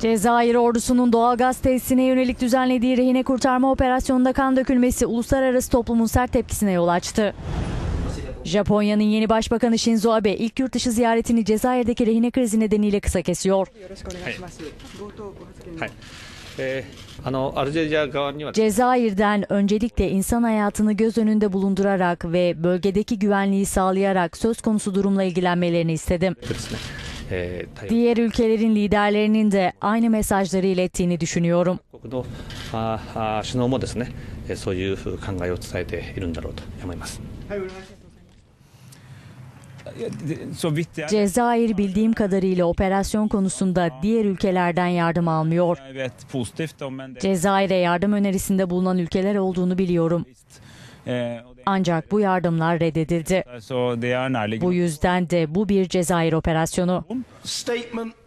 Cezayir ordusunun doğalgaz tesisine yönelik düzenlediği rehine kurtarma operasyonunda kan dökülmesi uluslararası toplumun sert tepkisine yol açtı. Japonya'nın yeni başbakanı Shinzo Abe ilk yurt dışı ziyaretini Cezayir'deki rehine krizi nedeniyle kısa kesiyor. Cezayir'den öncelikle insan hayatını göz önünde bulundurarak ve bölgedeki güvenliği sağlayarak söz konusu durumla ilgilenmelerini istedim ですね、えー対応 Diğer ülkelerin liderlerinin de aynı mesajları ilettiğini düşünüyorum. 国のああ首脳もですねえーそういう考えを伝えているんだろうと思います。 Så vidt jeg Cezayir bildiğim kadarıyla operasyon konusunda diğer ülkelerden yardım almıyor. vet positivt om en del Cezayir'e yardım önerisinde bulunan ülkeler olduğunu biliyorum. Ancak bu yardımlar reddedildi. Bu yüzden de bu bir Cezayir operasyonu.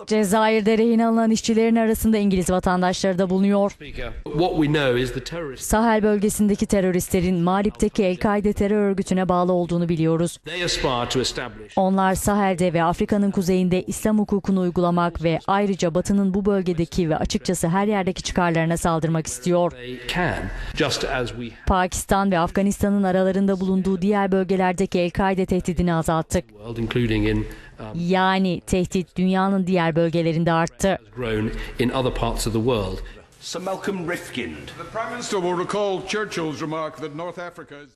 Cezayir'de rehin alınan işçilerin arasında İngiliz vatandaşları da bulunuyor. Sahel bölgesindeki teröristlerin Mağrip'teki El-Kaide terör örgütüne bağlı olduğunu biliyoruz. Onlar Sahel'de ve Afrika'nın kuzeyinde İslam hukukunu uygulamak ve ayrıca Batı'nın bu bölgedeki ve açıkçası her yerdeki çıkarlarına saldırmak istiyor. Pakistan ve Afganistan'ın aralarında bulunduğu diğer bölgelerdeki El-Kaide tehdidini azalttık. um, Yani tehdit dünyanın diğer bölgelerinde arttı. Sir Malcolm Rifkind. The Prime Minister will recall Churchill's remark that North Africa is.